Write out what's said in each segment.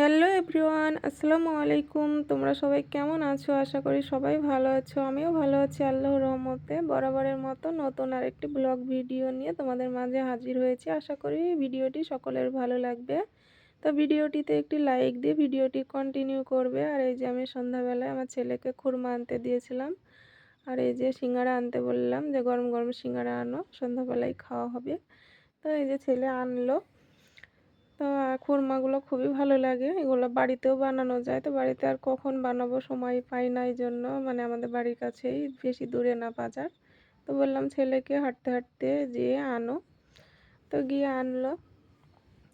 Hello everyone, আসসালামু আলাইকুম। তোমরা সবাই কেমন আছো? আশা করি সবাই ভালো আছো। আমিও ভালো আছি আল্লাহ রহমতে। বরাবরের মতো নতুন আরেকটি ব্লগ ভিডিও নিয়ে তোমাদের মাঝে হাজির হয়েছি। আশা করি ভিডিওটি সকলের ভালো লাগবে। তো ভিডিওটিতে একটি লাইক দিয়ে ভিডিওটি কন্টিনিউ করবে। আর এই যে আমি সন্ধ্যাবেলায় আমার ছেলেকে খুরমা আনতে দিয়েছিলাম। আর এই যে সিঙ্গারা আনতে বললাম যে, গরম গরম সিঙ্গারা আনো, সন্ধ্যাবেলায় খাওয়া হবে। তো এই যে ছেলে আনলো। তো খুরমাগুলো খুবই ভালো লাগে। এগুলো বাড়িতেও বানানো যায়। তো বাড়িতে আর কখন বানাবো সময় পাই না এই জন্য মানে আমাদের বাড়ির কাছেই বেশি দূরে না বাজার। তো বললাম ছেলেকে হাঁটতে হাঁটতে যেয়ে আনো। তো গিয়ে আনলো।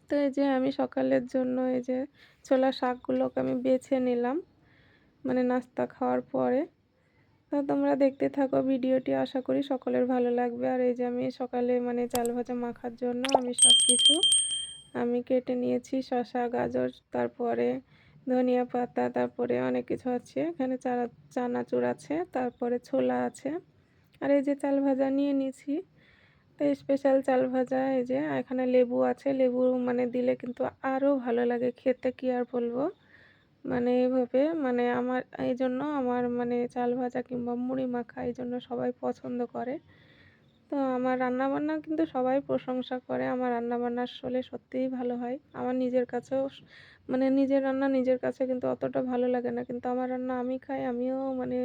তো এই যে আমি সকালের জন্য এই যে ছোলা শাকগুলোকে আমি বেছে নিলাম। মানে নাস্তা খাওয়ার পরে। তো তোমরা দেখতে থাকো ভিডিওটি। আশা করি সকলের ভালো লাগবে। আর এই যে আমি সকালে মানে চাল ভাজা মাখার জন্য আমি সব কিছু আমি কেটে নিয়েছি শসা, গাজর, তারপরে ধনিয়া পাতা, তারপরে অনেক কিছু আছে। এখানে চারা, চানাচুর আছে, তারপরে ছোলা আছে। আর এই যে চাল ভাজা নিয়ে নিয়েছি, তো স্পেশাল চাল ভাজা, এই যে এখানে লেবু আছে, লেবু মানে দিলে কিন্তু আরও ভালো লাগে, খেতে কি আর বলব? মানে এইভাবে মানে আমার এই জন্য আমার মানে চাল ভাজা কিংবা মুড়ি মাখা এই জন্য সবাই পছন্দ করে। তো আমার রান্নাবান্না কিন্তু সবাই প্রশংসা করে। আমার রান্নাবান্না আসলে সত্যিই ভালো হয়। আমার নিজের কাছেও মানে নিজের রান্না নিজের কাছে কিন্তু অতটা ভালো লাগে না। কিন্তু আমার রান্না আমি খাই, আমিও মানে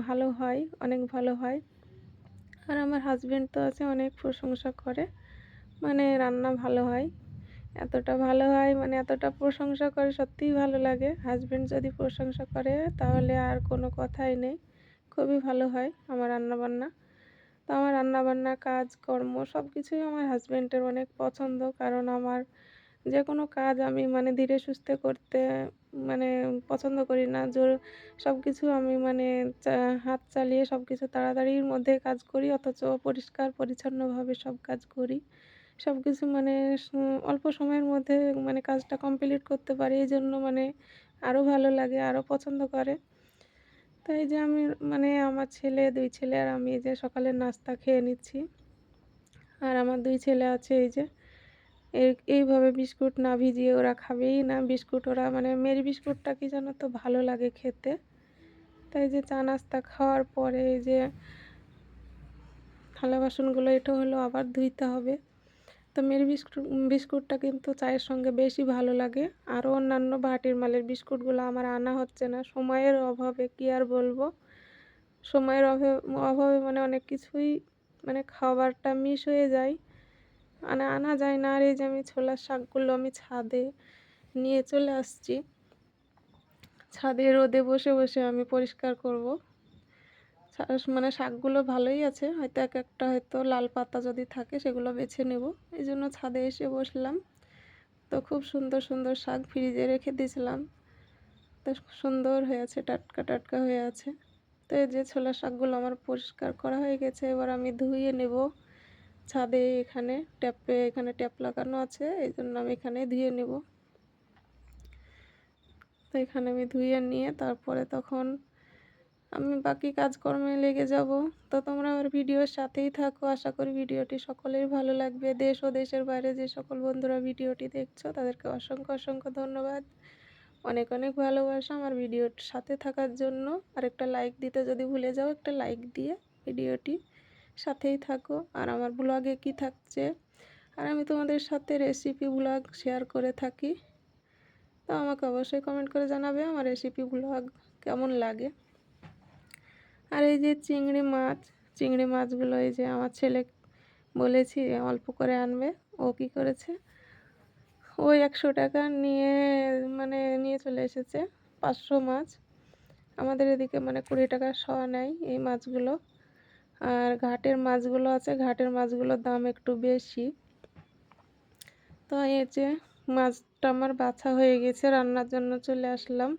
ভালো হয়, অনেক ভালো হয়। আর আমার হাজব্যান্ড তো আছে, অনেক প্রশংসা করে। মানে রান্না ভালো হয়, এতটা ভালো হয় মানে এতটা প্রশংসা করে সত্যিই ভালো লাগে। হাজব্যান্ড যদি প্রশংসা করে, তাহলে আর কোনো কথাই নেই। খুবই ভালো হয় আমার রান্নাবান্না। তো আমার রান্নাবান্না, কাজকর্ম সব কিছুই আমার হাজব্যান্ডের অনেক পছন্দ। কারণ আমার যে কোনো কাজ আমি মানে ধীরে সুস্থে করতে মানে পছন্দ করি না। জোর সব কিছু আমি মানে হাত চালিয়ে সব কিছু তাড়াতাড়ির মধ্যে কাজ করি, অথচ পরিষ্কার, পরিচ্ছন্নভাবে সব কাজ করি। সব কিছু মানে অল্প সময়ের মধ্যে মানে কাজটা কমপ্লিট করতে পারি এই জন্য মানে আরও ভালো লাগে আরও পছন্দ করে। তাই যে আমি মানে আমার ছেলে, দুই ছেলে আর আমি যে সকালে নাস্তা খেয়ে নিচ্ছি। আর আমার দুই ছেলে আছে এই যে এইভাবে বিস্কুট না ভিজিয়ে ওরা খাবেই না। বিস্কুট ওরা মানে মেরি বিস্কুটটা কি জানো তো ভালো লাগে খেতে। তাই যে চা নাস্তা খাওয়ার পরে এই যে থালা বাসনগুলো, এটা হলো আবার ধুইতে হবে। তো বিস্কুট, বিস্কুটটা কিন্তু চায়ের সঙ্গে বেশি ভালো লাগে। আরও অন্যান্য বাটির মালের বিস্কুটগুলো আমার আনা হচ্ছে না। সময়ের অভাবে, কি আর বলব? সময়ের অভাবে অভাবে মানে অনেক কিছুই মানে খাবারটা মিস হয়ে যায়। মানে আনা যায় না। আর এই যে আমি ছোলার শাকগুলো আমি ছাদে নিয়ে চলে আসছি। ছাদে রোদে বসে বসে আমি পরিষ্কার করব। মানে শাকগুলো ভালোই আছে। হয়তো এক একটা হয়তো লাল পাতা যদি থাকে সেগুলো বেছে নেব। এই জন্য ছাদে এসে বসলাম। তো খুব সুন্দর সুন্দর শাক ফ্রিজে রেখে দিয়েছিলাম। তো সুন্দর হয়েছে টাটকা টাটকা হয়ে আছে। তো এই যে ছোলা শাকগুলো আমার পরিষ্কার করা হয়ে গেছে, এবার আমি ধুয়ে নেব। ছাদে এখানে ট্যাপে এখানে ট্যাপ লাগানো আছে এই জন্য আমি এখানে ধুয়ে নেব। তো এখানে আমি ধুয়ে নিয়ে তারপরে তখন আমি বাকি কাজকর্মে লেগে যাব। তো তোমরা আমার ভিডিওর সাথেই থাকো। আশা করি ভিডিওটি সকলেই ভালো লাগবে। দেশ ও দেশের বাইরে যে সকল বন্ধুরা ভিডিওটি দেখছ, তাদেরকে অসংখ্য অসংখ্য ধন্যবাদ। অনেক অনেক ভালোবাসা আমার ভিডিওর সাথে থাকার জন্য। আর একটা লাইক দিতে যদি ভুলে যাও, একটা লাইক দিয়ে ভিডিওটি সাথেই থাকো। আর আমার ব্লগে কি থাকছে? আর আমি তোমাদের সাথে রেসিপি ব্লগ শেয়ার করে থাকি। তো আমাকে অবশ্যই কমেন্ট করে জানাবে আমার রেসিপি ব্লগ কেমন লাগে। আর এই যে চিংড়ি মাছ, চিংড়ি মাছগুলো এই যে আমার ছেলে বলেছি অল্প করে আনবে, ও কি করেছে? ওই একশো টাকা নিয়ে মানে নিয়ে চলে এসেছে, পাঁচশো মাছ। আমাদের এদিকে মানে কুড়ি টাকা শোয়া নেয় এই মাছগুলো। আর ঘাটের মাছগুলো আছে, ঘাটের মাছগুলোর দাম একটু বেশি। তো এই যে মাছটা আমার বাছা হয়ে গেছে, রান্নার জন্য চলে আসলাম।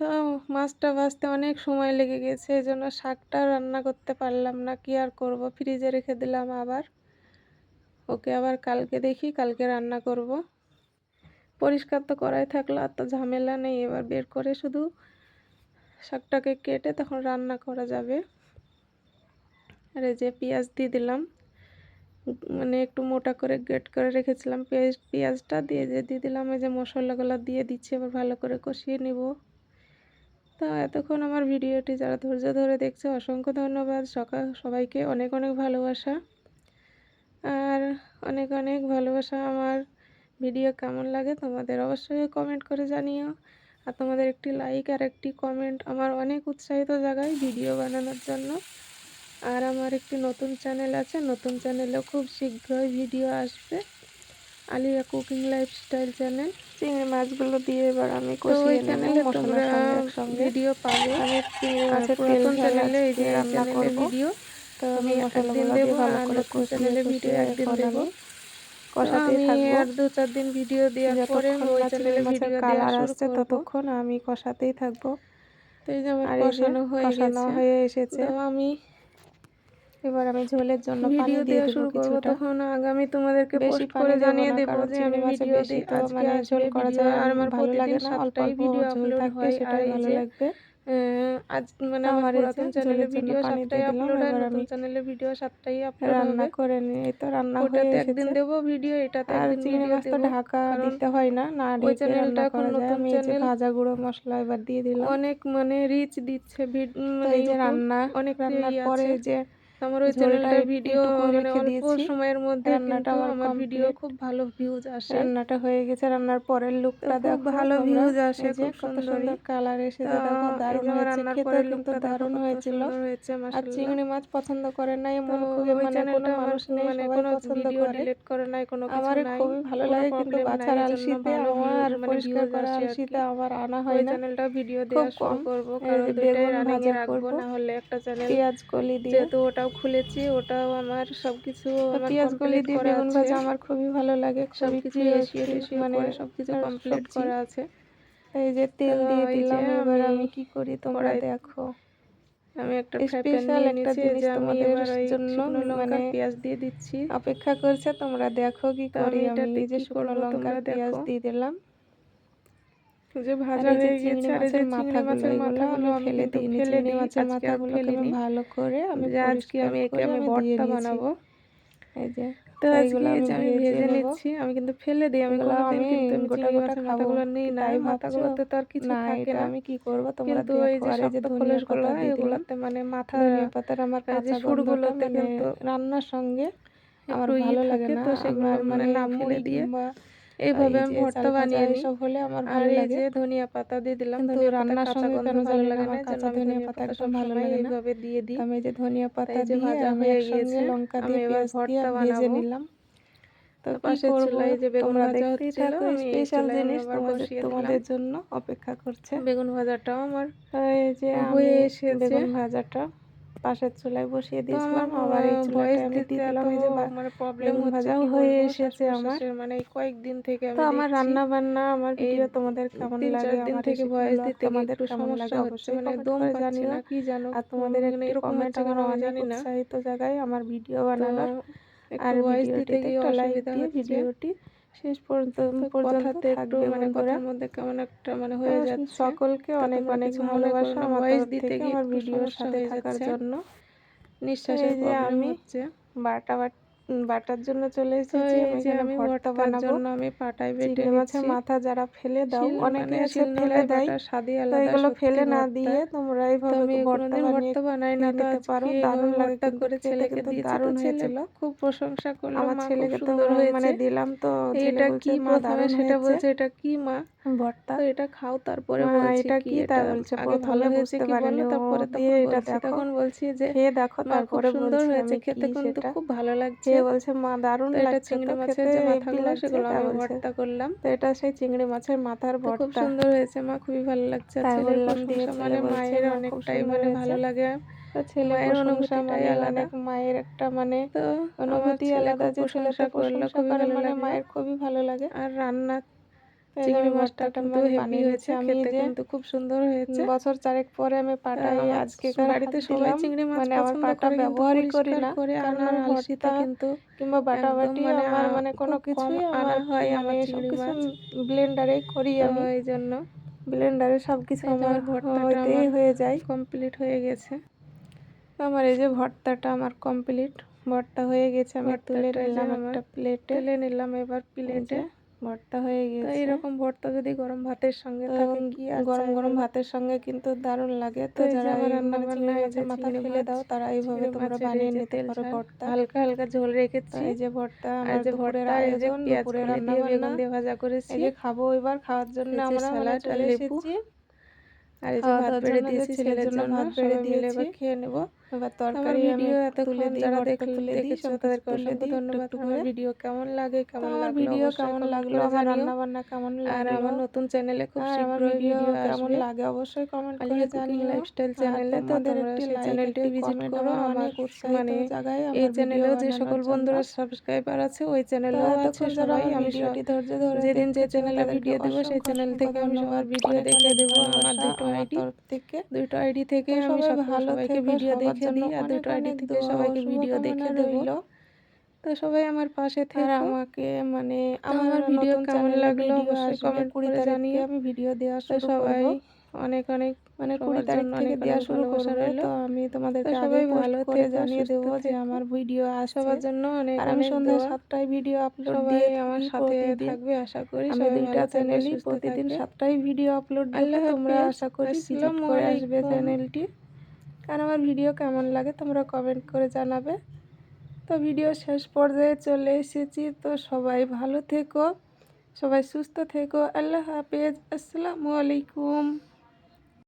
তো মাছটা ভাজতে অনেক সময় লেগে গেছে এই জন্য শাকটা রান্না করতে পারলাম না। কি আর করব? ফ্রিজে রেখে দিলাম আবার। ওকে আবার কালকে দেখি, কালকে রান্না করব। পরিষ্কার তো করাই থাকল, আর তো ঝামেলা নেই। এবার বের করে শুধু শাকটাকে কেটে তখন রান্না করা যাবে। আর এই যে পেঁয়াজ দিয়ে দিলাম। মানে একটু মোটা করে গ্রেট করে রেখেছিলাম পেঁয়াজ, পেঁয়াজটা দিয়ে যে দিয়ে দিলাম, এই যে মশলাগুলো দিয়ে দিচ্ছি, এবার ভালো করে কষিয়ে নিব। তো এতক্ষণ আমার ভিডিওটি যারা ধৈর্য ধরে দেখছে, অসংখ্য ধন্যবাদ। সকাল, সবাইকে অনেক অনেক ভালোবাসা। আর অনেক অনেক ভালোবাসা আমার। ভিডিও কেমন লাগে তোমাদের অবশ্যই কমেন্ট করে জানিও। আর তোমাদের একটি লাইক আর একটি কমেন্ট আমার অনেক উৎসাহিত জায়গায় ভিডিও বানানোর জন্য। আর আমার একটি নতুন চ্যানেল আছে, নতুন চ্যানেলেও খুব শীঘ্রই ভিডিও আসবে। Aliya cooking lifestyle channel. চিংড়ি মাছগুলো দিয়ে এবার আমি কষিয়ে নেব চ্যানেলে তোমরা ভিডিও পাবে। আমি আছে প্রথম চ্যানেলে এই যে রান্না করব। ভিডিও তো আমি একদিন দেবো আর চ্যানেলে ভিডিও একদিন দেবো। কষাতেই থাকব। আর দু চার দিন ভিডিও দেওয়ার পরে ওই চ্যানেলে ভিডিও দেওয়া আসছে ততক্ষণ আমি কষাতেই থাকব। তো এই যে আমার কষানো হয়ে কষানো হয়ে এসেছে। আমি এবার আমি ঝোলের জন্য ভিডিও দেওয়া শুরু করব তখন আগামী তোমাদেরকে পোস্ট করে জানিয়ে দেব যে আমি ভিডিও দিই। তো মানে ঝোল করা যায় আর আমার ভালো লাগে না অল্পই ভিডিও আপলোড হয় সেটাই ভালো লাগবে। আজ মানে আমার পুরাতন চ্যানেলে ভিডিও সাতটাই আপলোড হয় নতুন চ্যানেলে ভিডিও সাতটাই আপলোড রান্না করে নি এই তো রান্না হয়ে একদিন দেব ভিডিও এটাতে একদিন চিংড়ি মাছ তো ঢাকা দিতে হয় না না ওই চ্যানেলটা এখন নতুন চ্যানেল ভাজা গুঁড়ো মশলা এবার দিয়ে দিলাম। অনেক মানে রিচ দিচ্ছে মানে এই যে রান্না অনেক রান্নার পরে যে আমার ওই চ্যানেলটার ভিডিও মানে অল্প সময়ের মধ্যে রান্নাটা আমার ভিডিও খুব ভালো ভিউজ আসে। রান্নাটা হয়ে গেছে রান্নার পরের লুকটা দেখো ভালো ভিউজ আসে খুব সুন্দর কালার এসেছে দেখো দারুণ হয়েছে খেতে কিন্তু দারুণ হয়েছিল। আর চিংড়ি মাছ পছন্দ করে না এমন খুবই মানে কোনো মানুষ নেই মানে কোনো পছন্দ করে। করে নাই কোনো কিছু নাই আমার খুবই ভালো লাগে কিন্তু বাছার আলসিতে আমার পরিষ্কার করা আলসিতে আমার আনা হয় না। চ্যানেলটা ভিডিও দেওয়া শুরু করব কারণ দুইটাই রানিং এ রাখব না হলে একটা চ্যানেল পেঁয়াজ কলি দিয়ে। যেহেতু ওটাও খুলেছি ওটাও আমার সবকিছু পেঁয়াজ কলি দিয়ে বেগুন ভাজা আমার খুবই ভালো লাগে সবকিছু এসিয়ে মানে সবকিছু। কমপ্লিট করা আছে। এই যে তেল দিয়ে দিলাম এবার আমি কি করি তোমরা দেখো। আমি একটা স্পেশাল একটা জিনিস তোমাদের জন্য মানে পেঁয়াজ দিয়ে দিচ্ছি। অপেক্ষা করছে তোমরা দেখো কি করি আমি যে শুকনো লঙ্কা পেঁয়াজ দিয়ে দিলাম। যে ভাজা হয়ে গেছে আর এই যে মাথা মাছের মাথাগুলো আমি ফেলে দিই ফেলে দিই মাছের মাথাগুলো আমি ভালো করে আমি আজকে আমি একে আমি ভর্তা বানাবো। এই যে তো আজকে আমি ভেজে নিচ্ছি আমি কিন্তু ফেলে দিই আমি কোনোদিন কিন্তু গোটা গোটা মাথাগুলো নেই না এই মাথাগুলোতে তো? আর কিছু থাকে না। আমি কি করব তোমরা তো এই যে শক্ত খোলসগুলো এগুলোতে মানে মাথা পাতার আমার কাছে সুরগুলোতে কিন্তু রান্নার সঙ্গে আমার ভালো লাগে না তো সেগুলো মানে না ফেলে দিয়ে। এইভাবে আমি ভর্তা বানিয়ে নিই সব হলে আমার ভালো লাগে। যে ধনিয়া পাতা দিয়ে দিলাম। তো রান্নার সঙ্গে কেন ভালো লাগে না কাঁচা ধনিয়া পাতা একদম ভালো লাগে না। এইভাবে দিয়ে দিই। আমি যে ধনিয়া পাতা যে ভাজা হয়ে গিয়েছে লঙ্কা দিয়ে পেঁয়াজ দিয়ে ভেজে নিলাম। তো পাশে যে বেগুন ভাজা হচ্ছিল আমি স্পেশাল জিনিস তোমাদের তোমাদের জন্য অপেক্ষা করছে। বেগুন ভাজাটাও আমার এই যে হয়ে এসেছে। বেগুন ভাজাটা পাশের চুলায় বসিয়ে দিয়েছিলাম আবার এই চুলায় আমি দিলাম এই যে মানে প্রবলেম ভাজাও হয়ে এসেছে আমার। মানে কয়েকদিন থেকে আমি তো আমার রান্না বান্না আমার ভিডিও তোমাদের কেমন লাগে দিন থেকে ভয়েস দিতে আমাদের কেমন লাগে অবশ্যই মানে দম জানি না। কি জানো আর তোমাদের একটু কমেন্ট আমার জানি না। উৎসাহিত জায়গায় আমার ভিডিও বানানোর আর ভয়েস দিতে গিয়ে লাইক দিয়ে ভিডিওটি শেষ পর্যন্ত পর্যন্ত একটু মানে কথার মধ্যে কেমন একটা মানে হয়ে যাচ্ছে। সকলকে অনেক অনেক ভালোবাসা আমার দিতে গিয়ে আমার ভিডিওর সাথে থাকার জন্য। নিঃশ্বাসের যে আমি বাটা বাটার জন্য চলে এসেছি আমি ভর্তা বানাবো। জন্য আমি পাটায় বেটে মাছের মাথা যারা ফেলে দাও অনেকে আছে ফেলে দেয়। স্বাদই আলাদা এগুলো ফেলে না দিয়ে তোমরা এইভাবে ভর্তা ভর্তা বানাই না তো পারো। দারুণ ভর্তা করে ছেলেকে দিয়েছি দারুণ হয়েছিল। খুব প্রশংসা করল আমার ছেলেকে তো মানে দিলাম তো এটা কি মা প্রথমে সেটা বলছে এটা কি মা? ভর্তা? তো এটা খাও তারপরে বলছি এটা কি তা বলছে? প্রথমে বুঝতে পারিনি। তারপরে এটা দেখো। তখন বলছি যে খেয়ে দেখো তারপরে সুন্দর হয়েছে খেতে কিন্তু খুব ভালো লাগছে বলছে মা দারুণ লাগছে চিংড়ি মাছের যে মাথাগুলো সেগুলো আমি ভর্তা করলাম। তো এটা সেই চিংড়ি মাছের মাথার ভর্তা খুব সুন্দর হয়েছে মা খুবই ভালো লাগছে। ছেলের মানে মায়ের অনেকটাই মানে ভালো লাগে। ছেলে মায়ের অনুভূতি আলাদা। মায়ের একটা মানে তো অনুভূতি আলাদা যে ছেলেটা করল খুবই ভালো মানে মায়ের খুবই ভালো লাগে। আর রান্না চিংড়ি মাছটা কিন্তু হেভি হয়েছে খেতে কিন্তু খুব সুন্দর হয়েছে। বছর চারেক পরে আমি পাটাই আজকে বাড়িতে সবাই চিংড়ি মাছ মানে আমার পাটা ব্যবহারই করি না করে আনার আলসিতা কিন্তু কিংবা বাটা বাটি আমার মানে কোনো কিছু আনা হয় আমি সব কিছু ব্লেন্ডারে করি আমি। এই জন্য ব্লেন্ডারে সব কিছু আমার ভর্তাটাই হয়ে যায়। কমপ্লিট হয়ে গেছে। আমার এই যে ভর্তাটা আমার কমপ্লিট ভর্তা হয়ে গেছে আমি তুলে ভর্তাটা নিলাম একটা আমার প্লেটে তুলে নিলাম এবার প্লেটে ভর্তা হয়ে তো গেছে। এরকম ভর্তা যদি গরম ভাতের সঙ্গে থাকে কি গরম গরম ভাতের সঙ্গে কিন্তু দারুণ লাগে। তো যারা রান্না মানে বান্না মাছের মাথা ফেলে দাও তারা এইভাবে তোমরা বানিয়ে নিতে পারো ভর্তা হালকা হালকা ঝোল রেখেছি। এই যে ভর্তা আর যে ভর্তা এই যে দুপুরে রান্না দিয়ে বেগুন দিয়ে ভাজা করেছি। এই যে খাব এবার খাওয়ার জন্য আমরা আমরা স্যালাড আর লেবু। আর এই যে ভাত বেড়ে দিয়েছি ছেলের জন্য ভাত বেড়ে মিলে এবার খেয়ে নেব। এবার তরকারি ভিডিও তুলে যারা তুলে দেখেছ তাদেরকে অসংখ্য ধন্যবাদ আমার ভিডিও কেমন লাগে কেমন লাগল ভিডিও কেমন লাগল আমার রান্না বান্না কেমন আর লাগল? আমার নতুন চ্যানেলে খুব আর আমার ভিডিও কেমন লাগে অবশ্যই কমেন্ট করে লাইফস্টাইল চ্যানেলে তোমাদের একটি ভিজিট করো আমার মানে জায়গায় এই চ্যানেলেও যে সকল বন্ধুরা সাবস্ক্রাইবার আছে ওই চ্যানেলেও আছে সবাই আমি ভিডিওটি ধৈর্য ধরে যেদিন যে চ্যানেলে ভিডিও দেবো সেই চ্যানেল থেকে আমি সবার ভিডিও দেখে দেবো। আমার দুটো আইডি থেকে দুটো আইডি থেকে আমি সব ভালো থেকো, ভিডিও দেখে জন্য আর দুটো আইডি থেকে সবাইকে ভিডিও দেখে শুভকামনা তো সবাই আমার পাশে থেকো। আমাকে মানে আমার ভিডিও কেমন লাগল অবশ্যই কমেন্ট করে করে জানিয়ে আমি ভিডিও দেওয়া সবাই অনেক অনেক মানে কুড়ি তারিখ থেকে দেওয়া শুরু করব রইল। তো আমি তোমাদেরকে তো সবাই ভালো করে জানিয়ে দেবো যে আমার ভিডিও আসছে। সবার জন্য অনেক আমি সন্ধ্যা সাতটায় ভিডিও আপলোড সবাই দিয়ে আমার সাথে থাকবে আশা করি আমি দুইটা চ্যানেলই প্রতিদিন সাতটায় ভিডিও আপলোড আল্লাহ তোমরা আশা করি আসসালামু করে আসবে চ্যানেলটি আর আমার ভিডিও কেমন লাগে তোমরা কমেন্ট করে জানাবে। তো ভিডিও শেষ পর্যায়ে চলে এসেছি। তো সবাই ভালো থেকো, সবাই সুস্থ থেকো। আল্লাহ হাফেজ। আসসালামু আলাইকুম।